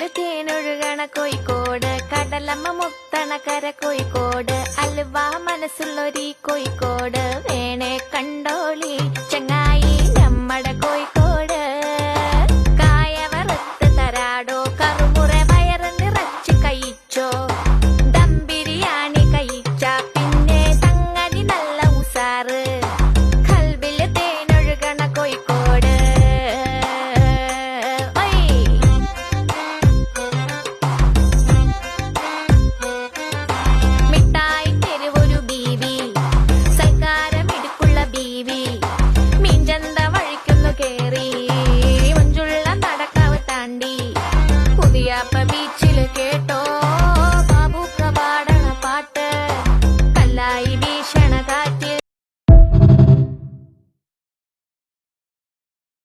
കടലിൽ തേനൊഴുകണ കോഴിക്കോട് കടലമ്മ മുത്തണ കര കോഴിക്കോട് അലുവ മനസ്സുള്ളൊരി കോഴിക്കോട്.